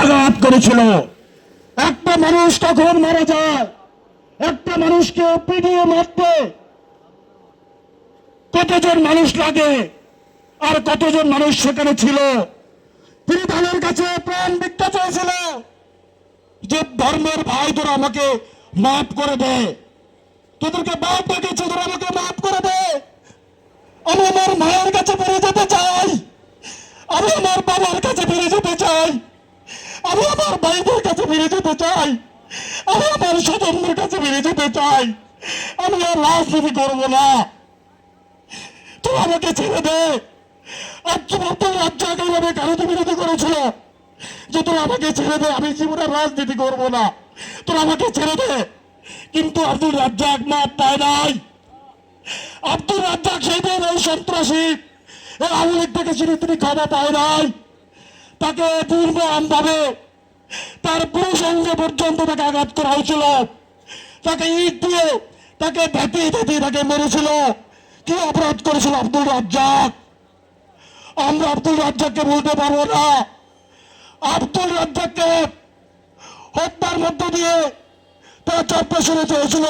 আঘাত করেছিল। একটা মানুষ কখন মারা যায়, একটা মানুষকে পিটিয়ে মারতে। কতজন মানুষ লাগে, আর কতজন মানুষ সেখানে ছিল? তিনি তাদের কাছে প্রাণ ভিক্ষা চেয়েছিল যে, ধর্মের ভাই তোরা আমাকে মাফ করে দে। তোদেরকে বাপ ডেকেছে, তোরা আমাকে মাফ করে দে। আমি আমার মায়ের কাছে ফিরে যেতে চাই। আমি আমার বাবার কাছে ফিরে যেতে চাই। আমি আমার ভাইদের কাছে ফিরে যেতে চাই। আমি আমার স্বজনদের কাছে ফিরে যেতে চাই। আমি আর রাজনীতি করব না। তুই আমাকে ছেড়ে দে। করেছিল। যে আমাকে ছেড়ে দে, আমি রাজনীতি করব না। তোর আমাকে ছেড়ে দে। কিন্তু আব্দুল রাজ্জাক মাপ পায় নাই। আব্দুল রাজ্জাক সেই সন্ত্রাসী। আওয়ামী লীগ থেকে তিনি ক্ষমা পায় নাই। তাকে পূর্ব আমভাবে তার পুরুষ অঙ্গে পর্যন্ত তাকে আঘাত করা হয়েছিল। তাকে ইট দিয়ে তাকে ভেটিয়ে ভেটিয়ে তাকে মেরেছিল। কি অপরাধ করেছিল আব্দুল রাজ্জাক? আমরা আব্দুল রাজ্জাককে বলতে পারব না। আব্দুল রাজ্জাককে হত্যার মধ্য দিয়ে তারা চপ্পেশনে চেয়েছিল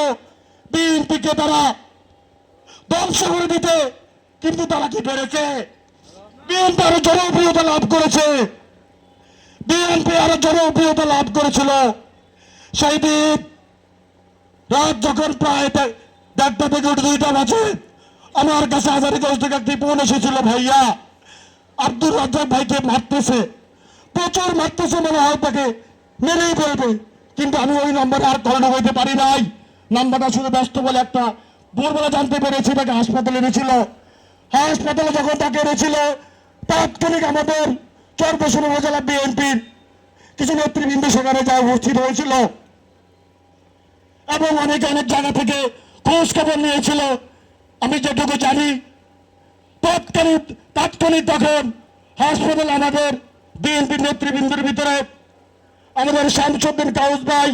বিএনপিকে তারা ধ্বংস করে দিতে, কিন্তু তারা কি পেরেছে? বিএনপি আরও জনপ্রিয়তা লাভ করেছে। বিএনপি আরও জনপ্রিয়তা লাভ করেছিল। সেই দিন রাত যখন প্রায় দেড়টা থেকে উঠে দুইটা বাজে, আমার কাছে হাজারিগঞ্জ থেকে একটি ফোন এসেছিল ভাইয়া। আব্দুল রাজ্জাক ভাইকে মারতেছে। প্রচুর মারতেছে মনে হয় তাকে। মেরেই ফেলবে। কিন্তু আমি ওই নম্বরে আর কল ঢোকাইতে পারি নাই। নাম্বারটা শুধু ব্যস্ত বলে একটা ভোরবেলা জানতে পেরেছি, তাকে হাসপাতালে এনেছিল। হাসপাতালে যখন তাকে এনেছিল, তাৎক্ষণিক আমাদের চরপেশন উপজেলা বিএনপির কিছু নেতৃবৃন্দ সেখানে যা উপস্থিত হয়েছিল। এবং অনেকে অনেক জায়গা থেকে খোঁজ খবর নিয়েছিল। আমি যেটুকু জানি তৎকালীন তাৎক্ষণিক তখন হাসপাতাল আমাদের বিএনপি নেতৃবৃন্দের ভিতরে আমাদের শামসুদ্দিন কাউস ভাই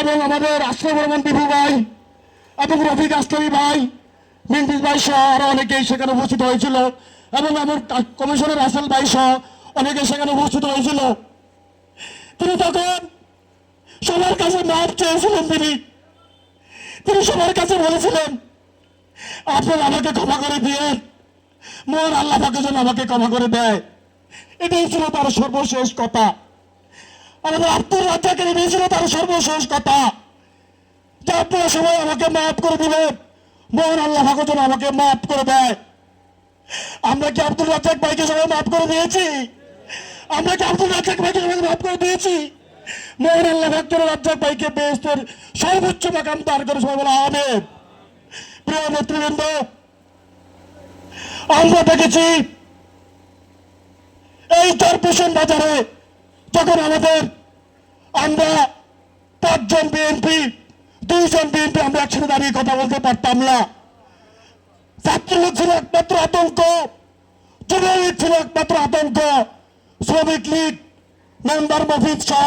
এবং আমাদের আশরাফ বিভু ভাই এবং রফিক আসলামী ভাই মিন্দিস ভাই সহ আরও অনেকেই সেখানে উপস্থিত হয়েছিল। এবং আমার কমিশনার রাসেল ভাই সহ অনেকে সেখানে উপস্থিত হয়েছিল। তিনি তখন সবার কাছে মাপ চেয়েছিলেন তিনি। তিনি সবার কাছে বলেছিলেন আপনারা আমাকে ক্ষমা করে দিয়ে মোর আল্লাহ পাকে যেন আমাকে ক্ষমা করে দেয়। এটাই ছিল তার সর্বশেষ কথা। আমাদের আব্দুল রাজ্জাকের এটাই ছিল তার সর্বশেষ কথা। যে আপনারা সবাই আমাকে মাফ করে দিবেন মোহন আল্লাহ পাকে যেন আমাকে মাফ করে দেয়। আমরা কি আব্দুল রাজ্জাক ভাইকে সবাই মাফ করে দিয়েছি? আমরা আব্দুল রাজ্জাক ভাইকে সবাই মাফ করে দিয়েছি। মোহন আল্লাহ ভক্তর রাজ্জাক ভাইকে বেহস্তের সর্বোচ্চ মাকাম দান করে সবাই বলা, আমেন। প্রিয় নেতৃবৃন্দ, আমরা দেখেছি এই চরপেশন বাজারে যখন আমাদের আমরা পাঁচজন বিএনপি, দুইজন বিএনপি আমরা একসাথে দাঁড়িয়ে কথা বলতে পারতাম না। ছাত্রলীগ ছিল একমাত্র আতঙ্ক, যুবলীগ ছিল একমাত্র আতঙ্ক। শ্রমিক লীগ, মেম্বার মফিজ সহ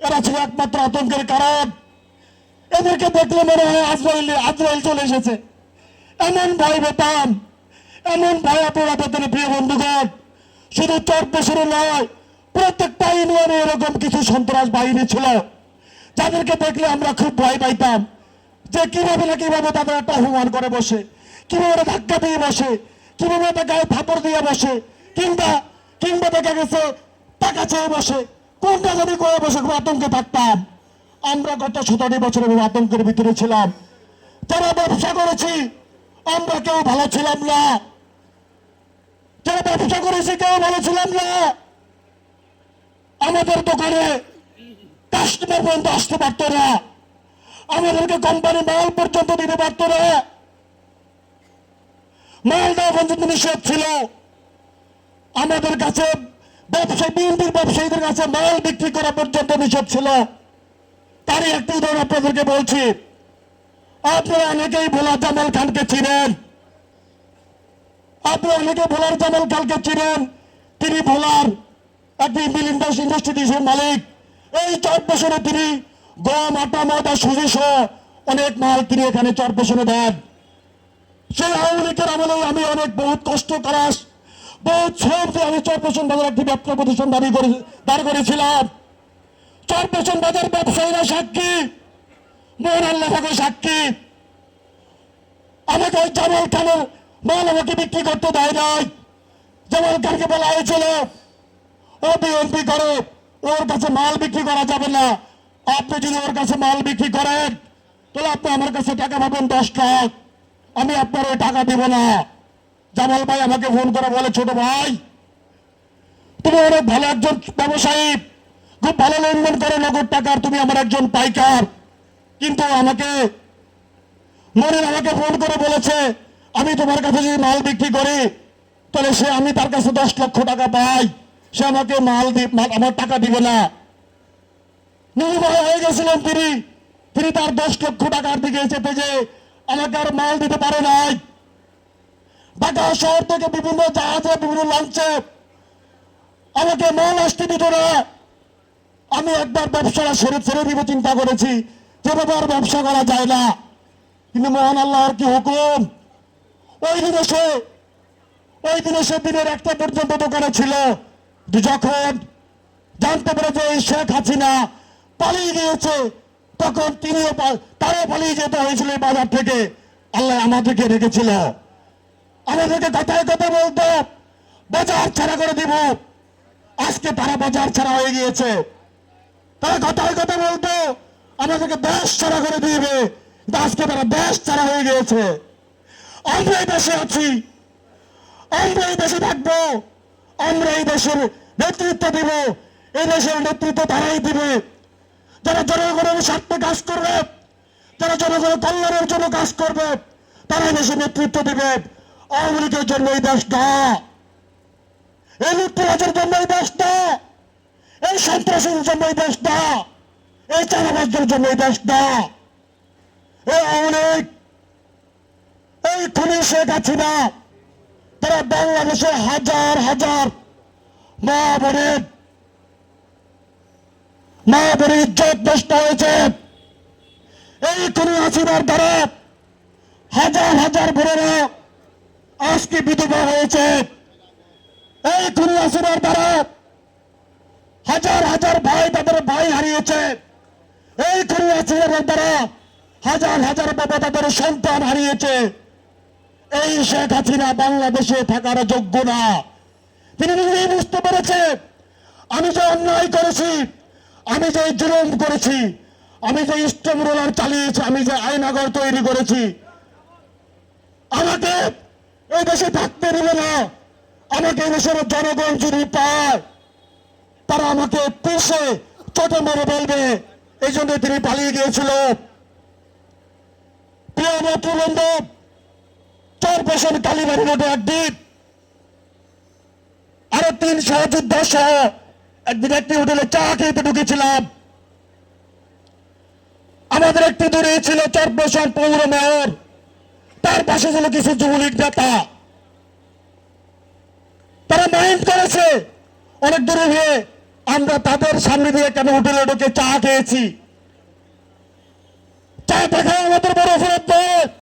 এরা ছিল একমাত্র আতঙ্কের কারণ। এদেরকে দেখলে মনে হয় আজরাইল আজরাইল চলে এসেছে। এমন ভয় পেতাম, এমন ভয় আপনারা পেতেন প্রিয় বন্ধুগণ। শুধু চরপেশরে নয়, প্রত্যেকটা ইউনিয়নে এরকম কিছু সন্ত্রাস বাহিনী ছিল। যাদেরকে দেখলে আমরা খুব ভয় পাইতাম যে কীভাবে না কীভাবে তাদের একটা অপমান করে বসে, কীভাবে ধাক্কা দিয়ে বসে, কীভাবে তার গায়ে থাপড় দিয়ে বসে, কিংবা কিংবা দেখা গেছে, টাকা চেয়ে বসে। কোনটা যদি করে বসে খুব আতঙ্কে থাকতাম। আমরা গত সতেরো বছর আতঙ্কের ভিতরে ছিলাম। যারা ব্যবসা করেছি, আমরা কেউ ভালো ছিলাম না। যারা ব্যবসা করেছি, কেউ ভালো ছিলাম না। আমাদের দোকানে কাস্টমার পর্যন্ত আসতে পারতো না। আমাদেরকে কোম্পানি মাল পর্যন্ত দিতে পারতো না। মাল দেওয়া পর্যন্ত নিষেধ ছিল। আমাদের কাছে ব্যবসায়ী, বিএনপির ব্যবসায়ীদের কাছে মাল বিক্রি করা পর্যন্ত নিষেধ ছিল। তারই একটি উদাহরণ আপনাদেরকে বলছি। আপনারা অনেকেই ভোলা জামাল খানকে চিনেন। আপনারা অনেকে ভোলার জামাল খানকে চিনেন। তিনি ভোলার একটি মিলিন্দাস ইন্ডাস্ট্রিজের মালিক। এই চার বছরে তিনি গম, আটা, ময়দা, সুজি সহ অনেক মাল তিনি এখানে চার বছরে দেন। সেই আওয়ামী লীগের আমলে আমি অনেক বহুত কষ্ট করাস বছর যে আমি চরপেশন বাজার একটি ব্যবসা প্রতিষ্ঠান দাবি করে, দাঁড় করেছিলাম চরপেশন বাজার ব্যবসায়ীরা সাক্ষী, মোহন আল্লাহ সাক্ষী। আমাকে ওই জামাল খানের মাল আমাকে বিক্রি করতে দেয় নাই। জামাল খানকে বলা হয়েছিল, ও বিএনপি করে, ওর কাছে মাল বিক্রি করা যাবে না। আপনি যদি ওর কাছে মাল বিক্রি করেন, তাহলে আপনি আমার কাছে টাকা পাবেন দশ লাখ। আমি আপনার ওই টাকা দিব না। জামাল ভাই আমাকে ফোন করে বলে, ছোট ভাই তুমি অনেক ভালো একজন ব্যবসায়ী। খুব ভালো লেনদেন করে নগদ টাকার তুমি আমার একজন পাইকার। কিন্তু আমাকে, মনির আমাকে ফোন করে বলেছে, আমি তোমার কাছে যদি মাল বিক্রি করি, তাহলে সে, আমি তার কাছে দশ লক্ষ টাকা পাই। সে আমাকে মাল আমার টাকা দিবে না। নির্ভয় হয়ে গেছিলেন তিনি। তিনি তার দশ লক্ষ টাকার দিকে যেতে যে আমাকে আর মাল দিতে পারে নাই। ঢাকা শহর থেকে বিভিন্ন জাহাজে বিভিন্ন লঞ্চে। আমাকে আসতে দিত না। আমি একবার ব্যবসাটা ছেড়ে ছেড়ে দিব চিন্তা করেছি, যেভাবে আর ব্যবসা করা যায় না। কিন্তু মহান আল্লাহর কি হুকুম? ওই দিনে সে ওই দিনে সে দিনের একটা পর্যন্ত দোকানে ছিল। যখন জানতে পেরেছে এই শেখ হাসিনা পালিয়ে গিয়েছে, তখন তিনিও তারও পালিয়ে যেতে হয়েছিল বাজার থেকে। আল্লাহ আমাদেরকে রেখেছিল। আমাদেরকে কথায় কথা বলতো বাজার ছাড়া করে দিব। আজকে তারা বাজার ছাড়া হয়ে গিয়েছে। তারা কথায় কথা বলতো। আমাদেরকে দেশ ছাড়া করে দিবে। আজকে তারা দেশ ছাড়া হয়ে গিয়েছে। আমরা এই দেশে আছি। আমরা এই দেশে থাকব। আমরা এই দেশের নেতৃত্ব দিব। এই দেশের নেতৃত্ব তারাই দিবে। যারা জনগণের স্বার্থে কাজ করবে, যারা জনগণের কল্যাণের জন্য কাজ করবে তারা এই দেশের নেতৃত্ব দিবে। আওয়ামী জন্য এই দেশ না এই লুটতরাজের জন্য এই দেশ না এই সন্ত্রাসের জন্য এই দেশ না এই চারাবাজদের জন্য এই দেশ না এই আওয়ামী এই খুনি শেখ হাসিনা, তারা বাংলাদেশে হাজার হাজার মা বোনের মা বোনের ইজ্জত নষ্ট হয়েছে। এই খুনি হাসিনার দ্বারা হাজার হাজার বোনেরা আজকে বিধবা হয়েছে। এই হাসিনার দ্বারা হাজার হাজার ভাই তাদের ভাই হারিয়েছে। এই হাসিনার দ্বারা হাজার হাজার বাবা তাদের সন্তান হারিয়েছে। এই শেখ হাসিনা বাংলাদেশে থাকার যোগ্য না। তিনি নিজেই বুঝতে পেরেছে আমি যে অন্যায় করেছি, আমি যে জুলুম করেছি, আমি যে স্টম রোলার চালিয়েছি, আমি যে আইনাগর তৈরি করেছি, আমাকে এই দেশে থাকতে দেবে না। আমাকে এই দেশের জনগণ যদি পায়, তারা আমাকে পিষে চটে মেরে বলবে এই জন্য তিনি পালিয়ে গিয়েছিল। প্রিয় বান্ধব চার পেশন কালীবাড়ি রোডে একদিন, আরও তিন সহযোদ্ধা সহ একদিন একটি হোটেলে চা খেতে ঢুকেছিলাম। আমাদের একটি দূরে ছিল চার পেশন পৌর মেয়র। তার পাশে ছিল কিছু যুবলীগ নেতা। তারা মাইন্ড করেছে, অনেক দূরে গিয়ে আমরা তাদের সামনে দিয়ে কেন হোটেলে ঢুকে চা খেয়েছি। চা দেখা আমাদের বড় অপরাধ